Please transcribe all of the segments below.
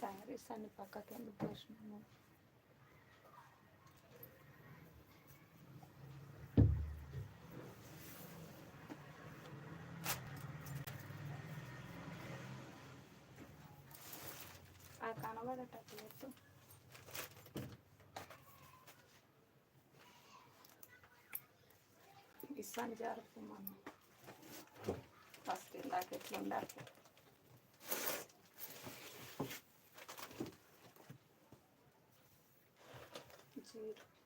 శారీస్ అన్ని పక్కకి ఎందుకు పోసినాము అది కనబడేటట్టు ఇస్తాను జరుపు మనం ఫస్ట్ ఇందాక ఎట్లా ఉండాలి 여기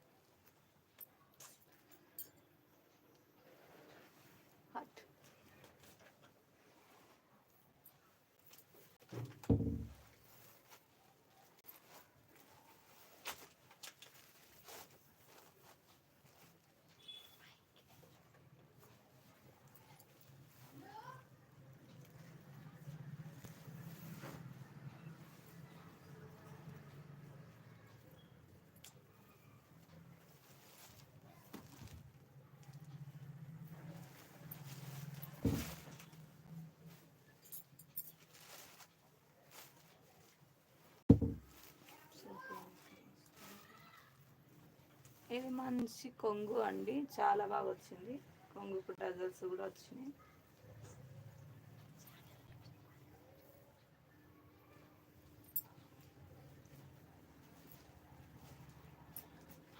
ఇది మంచి కొంగు అండి. చాలా బాగా వచ్చింది. కొంగుకు టజల్స్ కూడా వచ్చినాయి.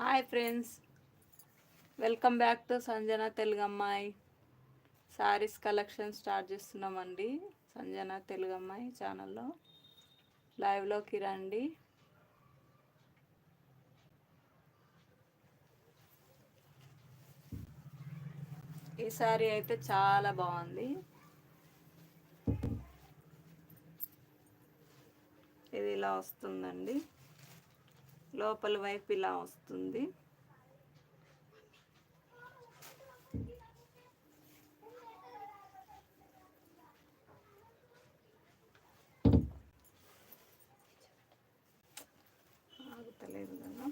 Hi friends. Welcome back to Sanjana తెలుగమ్మాయి. Saris collection start చేస్తున్నామండి. సంజన తెలుగమ్మాయి ఛానల్లో. లైవ్లోకి రండి. ఈ సారీ అయితే చాలా బాగుంది. ఇది ఇలా వస్తుందండి. లోపల వైపు ఇలా వస్తుంది ఆగుతలేదు కదా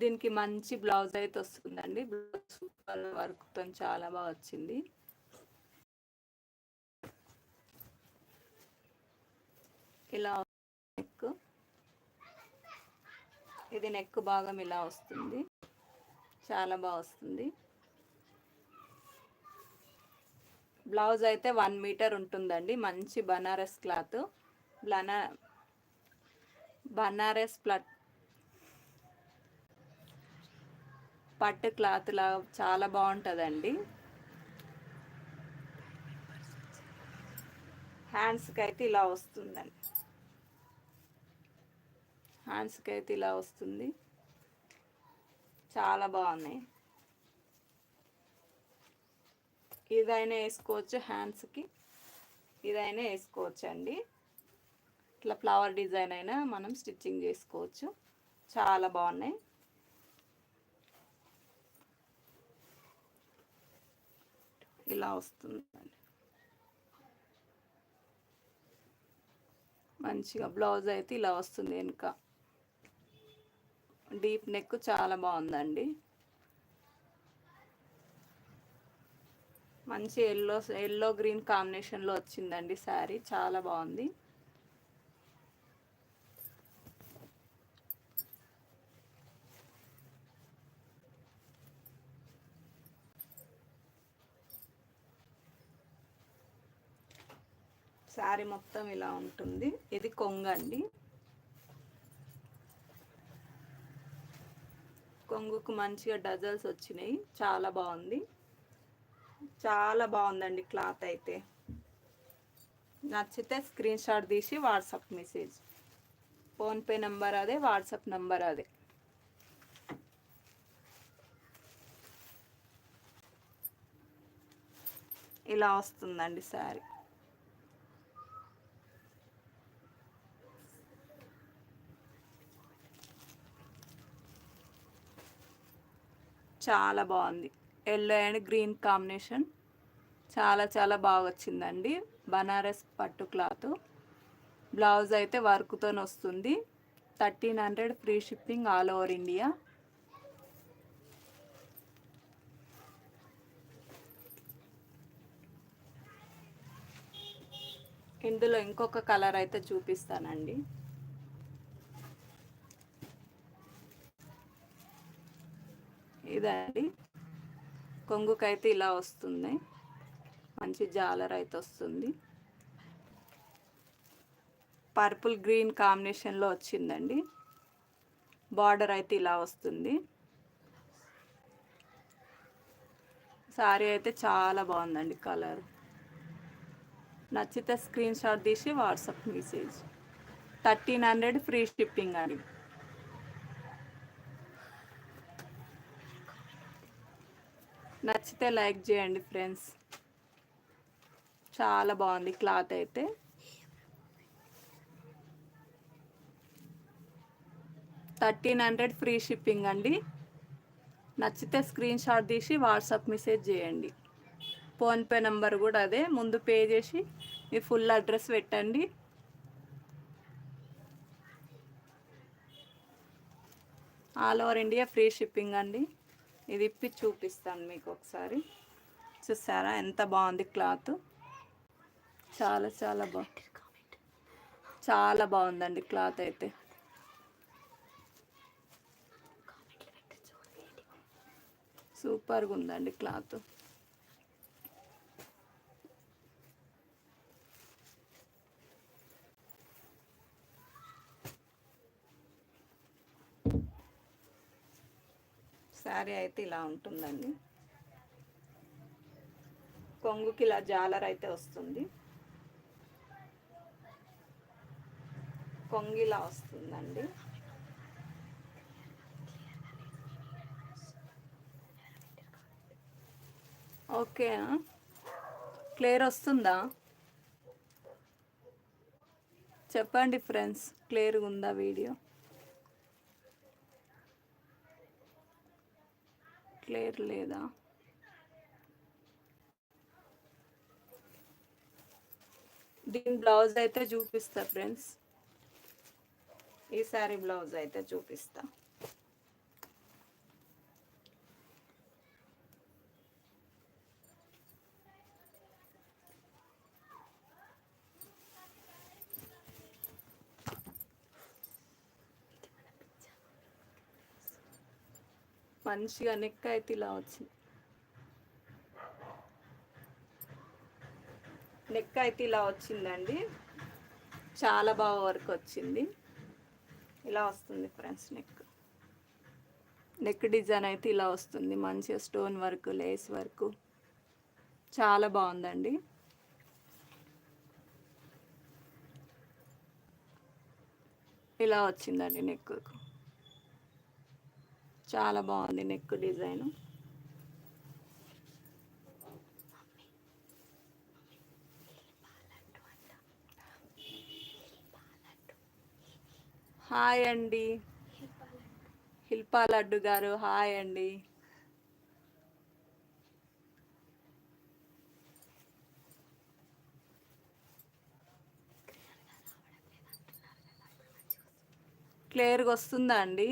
దీనికి మంచి బ్లౌజ్ అయితే వస్తుందండి. బ్లౌజ్ సూపర్ వర్క్తో చాలా బాగా వచ్చింది. ఇలా నెక్. ఇది నెక్ భాగం ఇలా వస్తుంది. చాలా బాగా వస్తుంది. బ్లౌజ్ అయితే వన్ మీటర్ ఉంటుందండి. మంచి బనారస్ క్లాత్. బ్లనా బనారస్ ప్లట్ పట్టు క్లాత్ లా చాలా బాగుంటుందండి. హ్యాండ్స్కి అయితే ఇలా వస్తుందండి. హ్యాండ్స్కి అయితే ఇలా వస్తుంది. చాలా బాగున్నాయి. ఇదైనా వేసుకోవచ్చు హ్యాండ్స్కి ఇదైనా వేసుకోవచ్చు అండి ఇట్లా ఫ్లవర్ డిజైన్ అయినా మనం స్టిచ్చింగ్ చేసుకోవచ్చు. చాలా బాగున్నాయి. ఇలా వస్తుందండి. మంచిగా బ్లౌజ్ అయితే ఇలా వస్తుంది వెనుక. డీప్ నెక్ చాలా బాగుందండి. మంచి ఎల్లో ఎల్లో గ్రీన్ కాంబినేషన్లో వచ్చిందండి శారీ. చాలా బాగుంది. శారీ మొత్తం ఇలా ఉంటుంది. ఇది కొంగండి కొంగుకు మంచిగా డజల్స్ వచ్చినాయి. చాలా బాగుంది. చాలా బాగుందండి క్లాత్ అయితే. నచ్చితే స్క్రీన్ షాట్ తీసి వాట్సాప్ మెసేజ్. ఫోన్పే నెంబర్ అదే వాట్సాప్ నెంబర్ అదే. ఇలా వస్తుందండి శారీ. చాలా బాగుంది. ఎల్లో అండ్ గ్రీన్ కాంబినేషన్ చాలా చాలా బాగా వచ్చిందండి బనారస్ పట్టు క్లాత్. బ్లౌజ్ అయితే వర్క్తో వస్తుంది. Thirteen hundred free shipping all over India. ఇందులో ఇంకొక కలర్ అయితే చూపిస్తానండి. ఇదండి. కొంగుకైతే ఇలా వస్తుంది. మంచి జాలర్ అయితే వస్తుంది పర్పుల్ గ్రీన్ కాంబినేషన్లో వచ్చిందండి. బార్డర్ అయితే ఇలా వస్తుంది. సారీ అయితే చాలా బాగుందండి కలర్. నచ్చితే స్క్రీన్ షాట్ తీసి WhatsApp message. Thirteen hundred free shipping అండి. నచ్చితే లైక్ చేయండి ఫ్రెండ్స్. చాలా బాగుంది క్లాత్ అయితే. థర్టీన్ హండ్రెడ్ ఫ్రీ షిప్పింగ్ అండి. నచ్చితే స్క్రీన్ షాట్ తీసి వాట్సాప్ మెసేజ్ చేయండి. ఫోన్పే నెంబర్ కూడా అదే. ముందు పే చేసి మీ ఫుల్ అడ్రస్ పెట్టండి. All over India free shipping అండి. ఇది ఇప్పి చూపిస్తాను మీకు ఒకసారి. చూసారా? ఎంత బాగుంది క్లాత్. చాలా చాలా బాగుంది చాలా బాగుందండి క్లాత్ అయితే. సూపర్గా ఉందండి క్లాత్. శారీ అయితే ఇలా ఉంటుందండి. కొంగుకి ఇలా జాలర్ అయితే వస్తుంది. కొంగు ఇలా వస్తుందండి. ఓకే క్లియర్ వస్తుందా? చెప్పండి ఫ్రెండ్స్ క్లియర్గా ఉందా వీడియో? క్లియర్ లేదా? దీని బ్లౌజ్ అయితే చూపిస్తా ఫ్రెండ్స్. ఈ సారీ బ్లౌజ్ అయితే చూపిస్తా. మంచిగా నెక్ అయితే ఇలా వచ్చింది. నెక్ అయితే ఇలా వచ్చిందండి. చాలా బాగా వర్క్ వచ్చింది. ఇలా వస్తుంది ఫ్రెండ్స్ నెక్. నెక్ డిజైన్ అయితే ఇలా వస్తుంది. మంచిగా స్టోన్ వర్క్ లేస్ వర్క్. చాలా బాగుందండి. ఇలా వచ్చిందండి నెక్కు. చాలా బాగుంది నెక్ డిజైన్. హాయ్ అండి. హిల్పా లడ్డు గారు హాయ్ అండి. క్లియర్గా వస్తుందా అండి?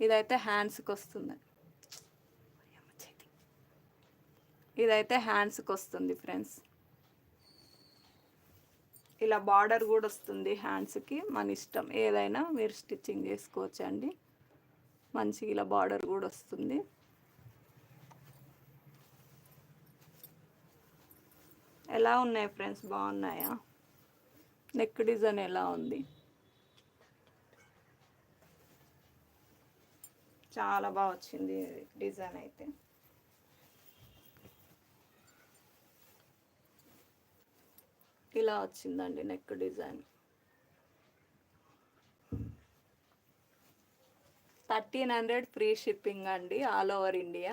ఇదైతే హ్యాండ్స్కి వస్తుంది ఇదైతే హ్యాండ్స్కి వస్తుంది ఫ్రెండ్స్. ఇలా బార్డర్ కూడా వస్తుంది హ్యాండ్స్కి. మన ఇష్టం ఏదైనా మీరు స్టిచ్చింగ్ చేసుకోవచ్చు అండి మంచిగా ఇలా బార్డర్ కూడా వస్తుంది. ఎలా ఉన్నాయి ఫ్రెండ్స్? బాగున్నాయా? నెక్ డిజైన్ ఎలా ఉంది? చాలా బాగా వచ్చింది డిజైన్ అయితే. ఇలా వచ్చిందండి neck design. Thirteen hundred free shipping అండి ఆల్ ఓవర్ ఇండియా.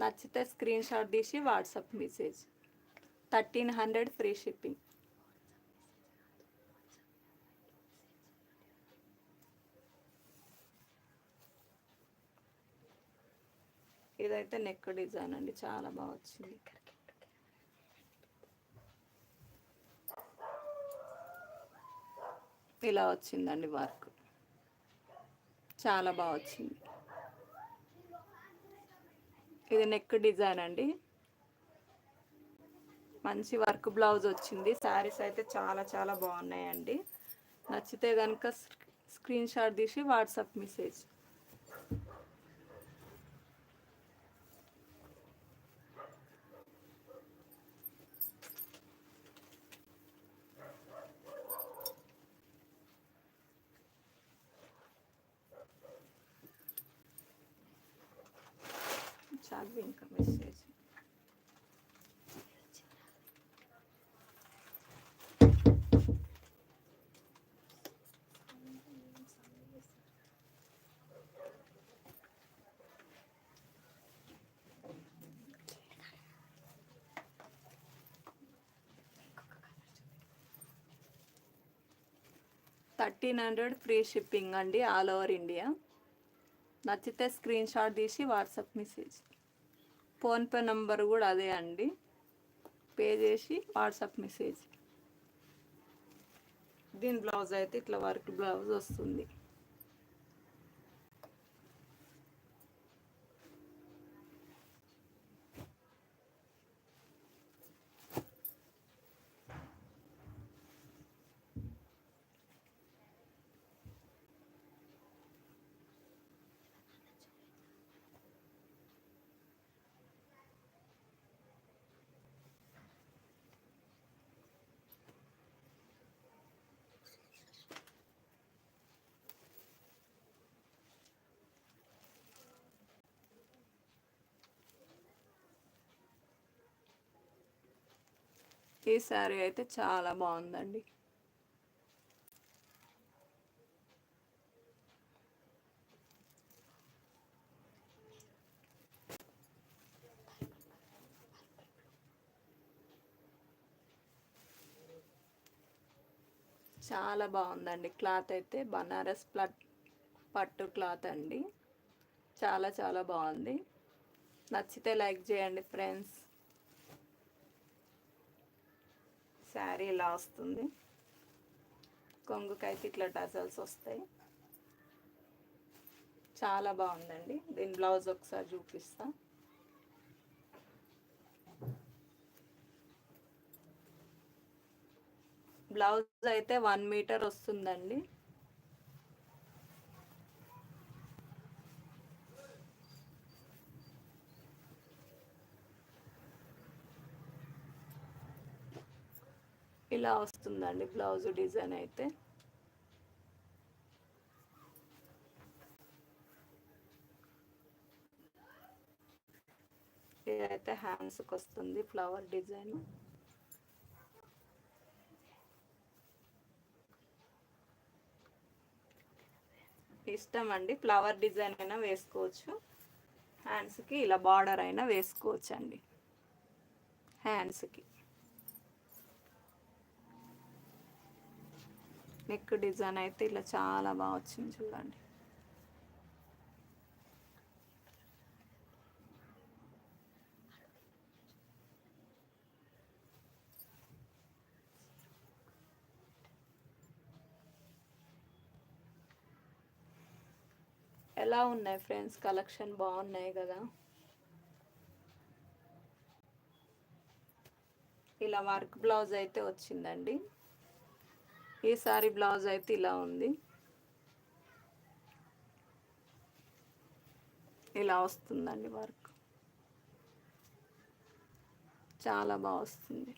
నచ్చితే స్క్రీన్ షాట్ తీసి WhatsApp message. Thirteen hundred free shipping. ఇదైతే నెక్ డిజైన్ అండి చాలా బాగా వచ్చింది. ఇలా వచ్చిందండి వర్క్. చాలా బాగా వచ్చింది. ఇది నెక్ డిజైన్ అండి. మంచి వర్క్ బ్లౌజ్ వచ్చింది. శారీస్ అయితే చాలా చాలా బాగున్నాయండి. నచ్చితే కనుక స్క్రీన్ షాట్ తీసి వాట్సాప్ మెసేజ్ చదివి ఇంకా message thirteen hundred free shipping అండి ఆల్ ఓవర్ ఇండియా. నచ్చితే స్క్రీన్ షాట్ తీసి వాట్సాప్ మెసేజ్. ఫోన్పే నంబర్ కూడా అదే అండి. పే చేసి వాట్సాప్ మెసేజ్. దీని బ్లౌజ్ అయితే ఇట్లా వర్క్ బ్లౌజ్ వస్తుంది. ఈ శారీ అయితే చాలా బాగుందండి. చాలా బాగుందండి. క్లాత్ అయితే బనారస్ ప్లట్ పట్టు క్లాత్ అండి. చాలా చాలా బాగుంది. నచ్చితే లైక్ చేయండి ఫ్రెండ్స్. శారీ ఇలా వస్తుంది. కొంగుకైతే ఇట్లా డజల్స్ వస్తాయి. చాలా బాగుందండి. దీని బ్లౌజ్ ఒకసారి చూపిస్తా. బ్లౌజ్ అయితే వన్ మీటర్ వస్తుందండి. ఇలా వస్తుందండి బ్లౌజ్ డిజైన్ అయితే. ఇదైతే హ్యాండ్స్కి వస్తుంది ఫ్లవర్ డిజైన్. ఇష్టం అండి ఫ్లవర్ డిజైన్ అయినా వేసుకోవచ్చు. హ్యాండ్స్కి ఇలా బార్డర్ అయినా వేసుకోవచ్చు అండి హ్యాండ్స్కి. నెక్ డిజైన్ అయితే ఇలా చాలా బాగా వచ్చింది చూడండి. ఎలా ఉన్నాయి ఫ్రెండ్స్? కలెక్షన్ బాగున్నాయి కదా? ఇలా వర్క్ బ్లౌజ్ అయితే వచ్చిందండి. ఈ సారీ బ్లౌజ్ అయితే ఇలా ఉంది. ఇలా వస్తుందండి వర్క్. చాలా బాగా వస్తుంది.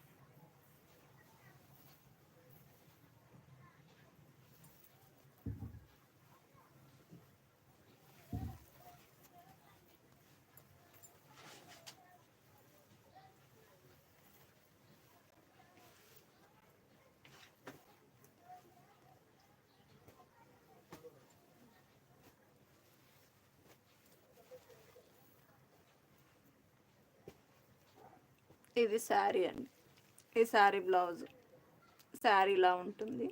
ఇది శారీ అండి. ఈ శారీ బ్లౌజ్. శారీ ఇలా ఉంటుంది.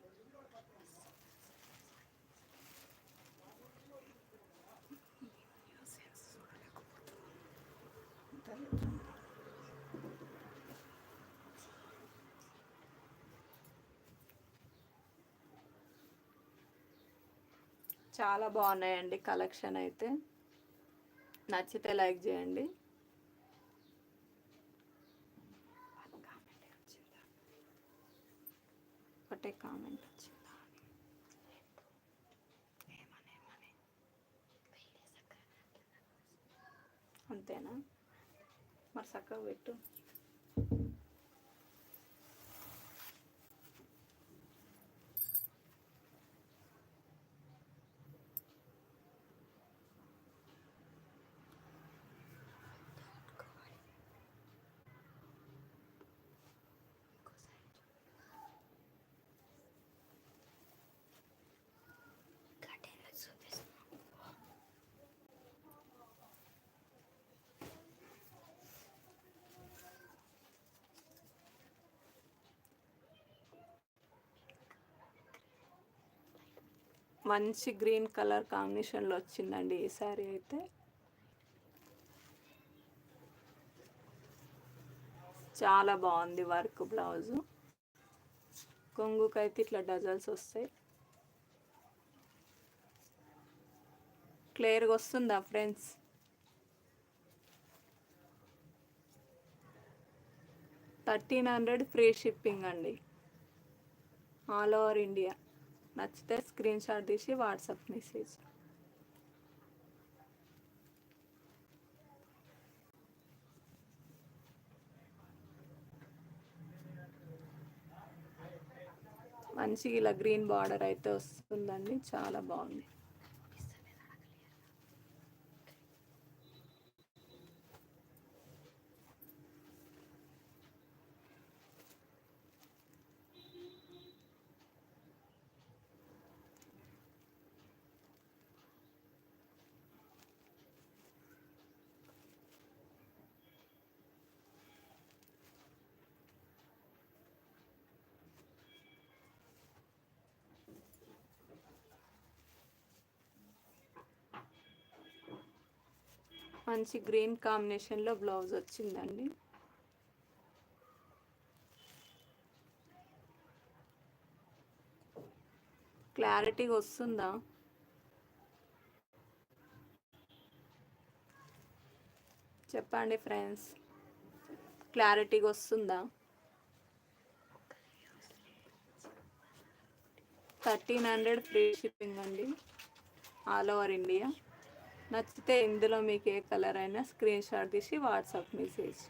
చాలా బాగున్నాయండి కలెక్షన్ అయితే. నచ్చితే లైక్ చేయండి. ఒకటే కామెంట్ వచ్చిందా అంతేనా? మరి చక్కగా పెట్టు. మంచి గ్రీన్ కలర్ కాంబినేషన్లో వచ్చిందండి ఈ శారీ అయితే. చాలా బాగుంది వర్క్ బ్లౌజు. కొంగుకైతే ఇట్లా డజల్స్ వస్తాయి. క్లియర్గా వస్తుందా friends? Thirteen hundred free shipping అండి. All over India. నచ్చితే స్క్రీన్ షాట్ తీసి వాట్సాప్ మెసేజ్ మంచిగా ఇలా గ్రీన్ బార్డర్ అయితే వస్తుందండి చాలా బాగుంది. మంచి గ్రీన్ కాంబినేషన్లో బ్లౌజ్ వచ్చిందండి. క్లారిటీగా వస్తుందా? చెప్పండి ఫ్రెండ్స్. క్లారిటీగా వస్తుందా? థర్టీన్ హండ్రెడ్ ఫ్రీ షిప్పింగ్ అండి. All over India. నచ్చితే ఇందులో మీకు ఏ కలర్ అయినా స్క్రీన్ షాట్ తీసి వాట్సాప్ మెసేజ్.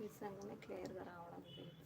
నిజంగానే క్లియర్గా రావడం లేదు.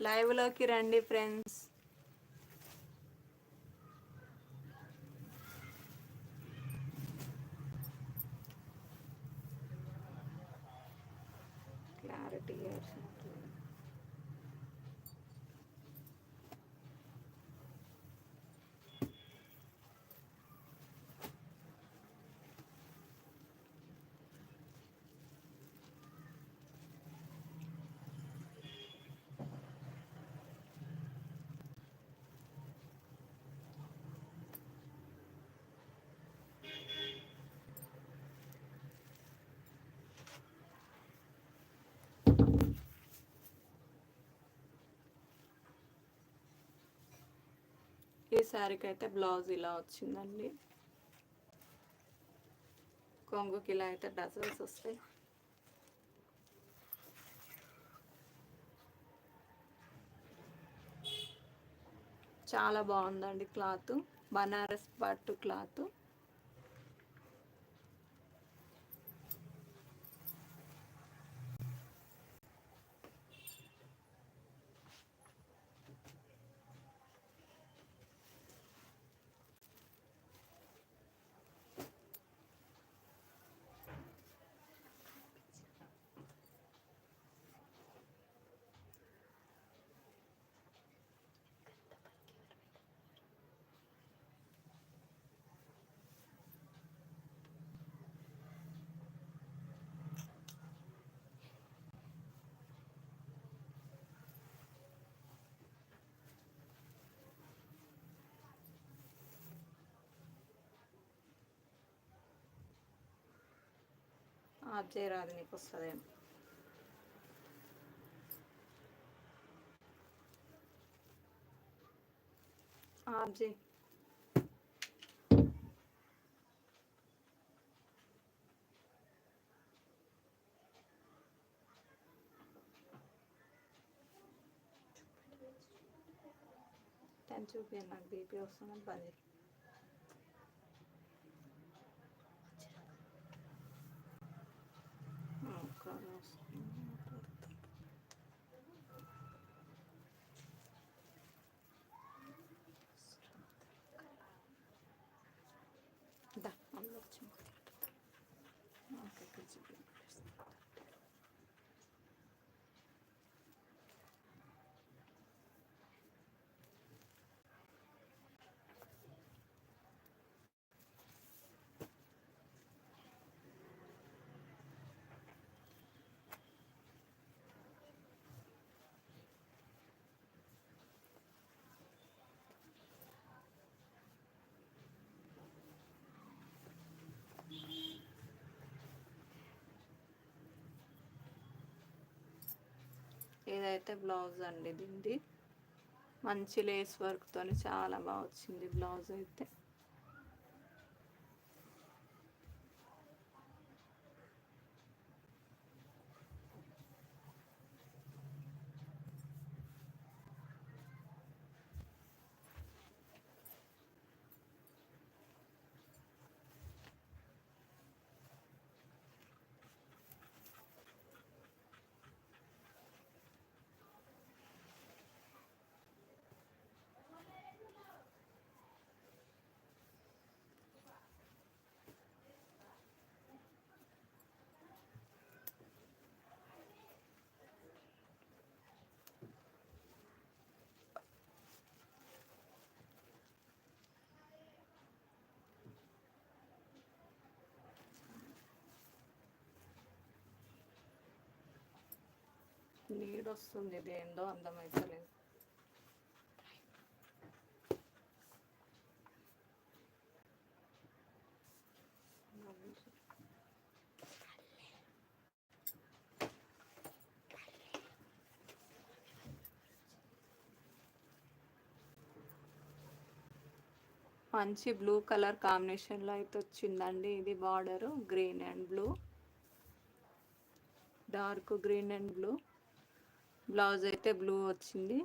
లైవ్లోకి రండి ఫ్రెండ్స్ క్లారిటీ శారీకి అయితే బ్లౌజ్ ఇలా వచ్చిందండి. కొంగుకి ఇలా అయితే డజల్స్ వస్తాయి. చాలా బాగుందండి క్లాత్. బనారస్ పట్టు క్లాత్. ఆఫ్ చేయరాదు నీకు వస్తుందేమో ఆఫ్ చేయి టెన్ చూపించండి నాకు బీపీ వస్తుందని బంద్ చేయి Bakayım. Arka kaçırdım. ఇదైతే బ్లౌజ్ అండి దీనిది. మంచి లేస్ వర్క్తో చాలా బాగా వచ్చింది బ్లౌజ్ అయితే. నీడ్ వస్తుంది ఇది ఏందో అందమైతలేదు మంచి బ్లూ కలర్ కాంబినేషన్లో అయితే వచ్చిందండి ఇది border green and blue. Dark green and blue. Blouse అయితే బ్లూ వచ్చింది.